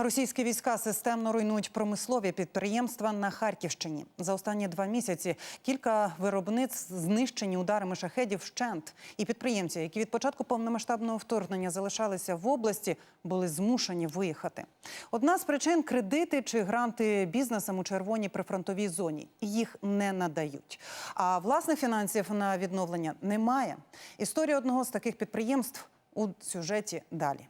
Російські війська системно руйнують промислові підприємства на Харківщині. За останні два місяці кілька виробництв знищені ударами шахедів вщент. І підприємці, які від початку повномасштабного вторгнення залишалися в області, були змушені виїхати. Одна з причин кредити чи гранти бізнесам у червоній прифронтовій зоні. Їх не надають. А власних фінансів на відновлення немає. Історія одного з таких підприємств у сюжеті далі.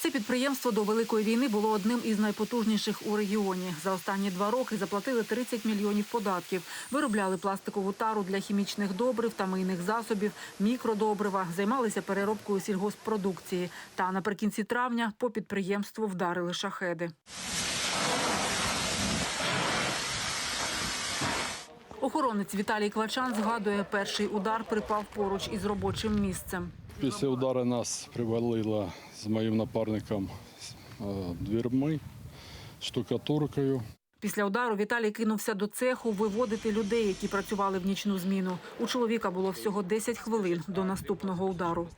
Це підприємство до великої війни було одним із найпотужніших у регіоні. За останні два роки заплатили 30 мільйонів податків. Виробляли пластикову тару для хімічних добрив та мийних засобів, мікродобрива, займалися переробкою сільгосппродукції. Та наприкінці травня по підприємству вдарили шахеди. Охоронець Віталій Квачан згадує, перший удар припав поруч із робочим місцем. Після удару нас привалило з моїм напарником е, дверми, штукатуркою. Після удару Віталій кинувся до цеху виводити людей, які працювали в нічну зміну. У чоловіка було всього 10 хвилин до наступного удару.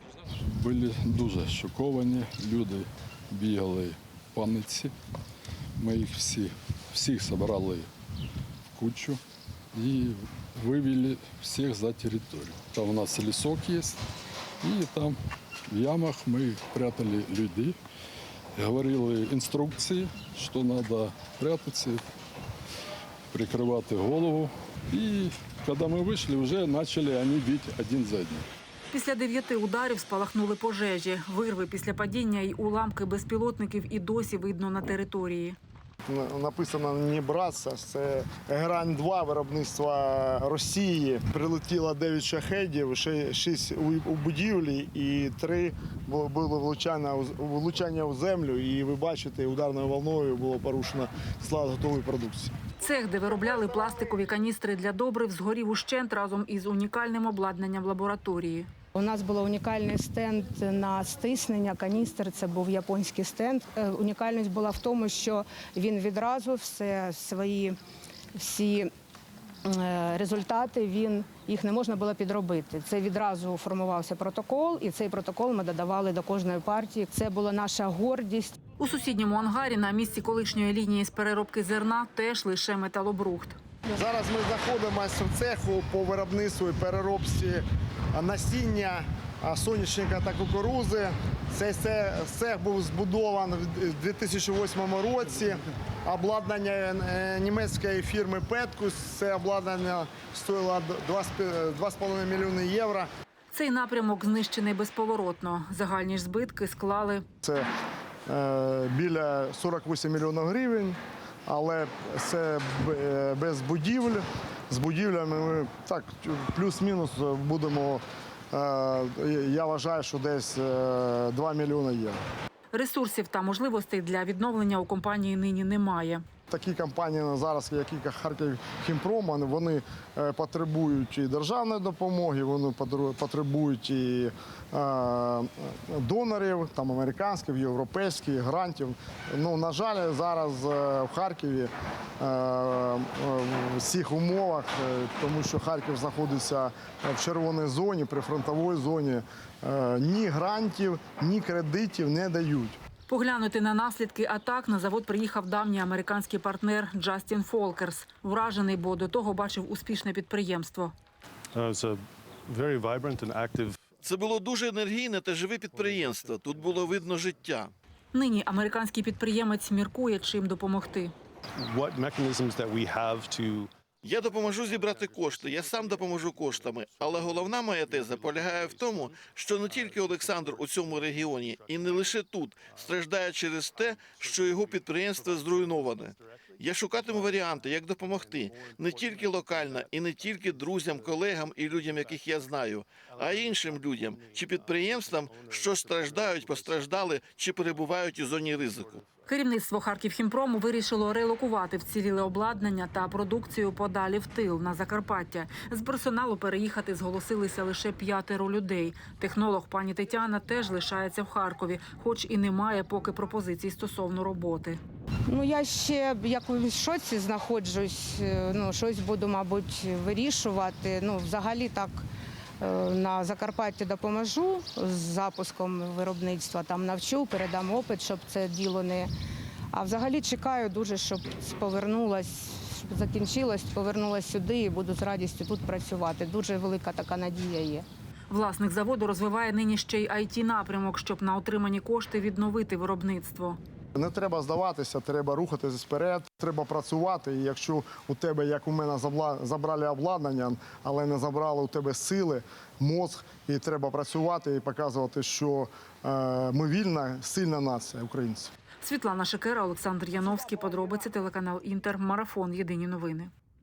Були дуже шоковані. Люди бігали в паниці. Ми їх всі, всіх зібрали в кучу і вивели всіх за територію. Там у нас лісок є, і там в ямах ми прятали людей. Говорили інструкції, що треба прятатися, прикривати голову. І коли ми вийшли, вже почали вони бити один за одним. Після дев'яти ударів спалахнули пожежі. Вирви після падіння й уламки безпілотників і досі видно на території. На- Написано не братися. Це грань 2 виробництва Росії. Прилетіло 9 шахедів, 6 у будівлі і 3 було влучання, влучання у землю. І ви бачите, ударною волною було порушено склад готової продукції. Цех, де виробляли пластикові каністри для добрив, згорів ущент разом із унікальним обладнанням лабораторії. У нас був унікальний стенд на стиснення каністр. Це був японський стенд. Е, Унікальність була в тому, що він відразу все свої всі е, результати він їх не можна було підробити. Це відразу формувався протокол, і цей протокол ми додавали до кожної партії. Це була наша гордість. У сусідньому ангарі на місці колишньої лінії з переробки зерна теж лише металобрухт. Зараз ми знаходимося в цеху по виробництву і переробці насіння соняшника та кукурузи. Цей цех був збудований в 2008 році. Обладнання е, німецької фірми Петкус. Це обладнання стоїло 2,5 мільйони євро. Цей напрямок знищений безповоротно. Загальні ж збитки склали Це е, біля 48 мільйонів гривень, але це е, без будівель. З будівлями ми так плюс-мінус будемо. е, Я вважаю, що десь е, 2 мільйони євро. ресурсів та можливостей для відновлення у компанії нині немає. Такі компанії зараз, як Харків Хімпром, вони- е, потребують і державної допомоги, вони потребують і е, донорів, там американських, європейських, грантів. Ну, на жаль, зараз е, в Харкові в цих умовах, тому що Харків знаходиться в червоній зоні, прифронтовій зоні, ні грантів, ні кредитів не дають. Поглянути на наслідки атак на завод приїхав давній американський партнер Джастін Фолкерс. Вражений, бо до того бачив успішне підприємство. Uh, Це було дуже енергійне та живе підприємство. Тут було видно життя. Нині американський підприємець міркує, чим допомогти. Я допоможу зібрати кошти, я сам допоможу коштами. Але головна моя теза полягає в тому, що не тільки Олександр у цьому регіоні, і не лише тут страждає через те, що його підприємство зруйноване. Я шукатиму варіанти, як допомогти не тільки локально і не тільки друзям, колегам і людям, яких я знаю, а й іншим людям чи підприємствам, що страждають, постраждали чи перебувають у зоні ризику. Керівництво Харківхімпрому вирішило релокувати вціліле обладнання та продукцію подалі в тил на Закарпаття. З персоналу переїхати зголосилися лише п'ятеро людей. Технолог пані Тетяна теж лишається в Харкові, хоч і не має поки пропозицій стосовно роботи. Ну я ще в якомусь шоці знаходжусь. е, Ну щось буду, мабуть, вирішувати. Ну, взагалі так На Закарпатті допоможу з запуском виробництва, там навчу, передам опит, щоб це діло не. А взагалі чекаю дуже, щоб повернулась, щоб закінчилось, повернулась сюди і буду з радістю тут працювати. Дуже велика така надія є. Власник заводу розвиває нині ще й it напрямок, щоб на отримані кошти відновити виробництво. Не треба здаватися, треба рухатися вперед, треба працювати. І якщо у тебе, як у мене, забрали обладнання, але не забрали у тебе сили, мозг, і треба працювати і показувати, що е, ми вільна, сильна нація українці. Світлана Шекера, Олександр Яновський. Подробиці телеканал Інтер. Марафон. Єдині новини.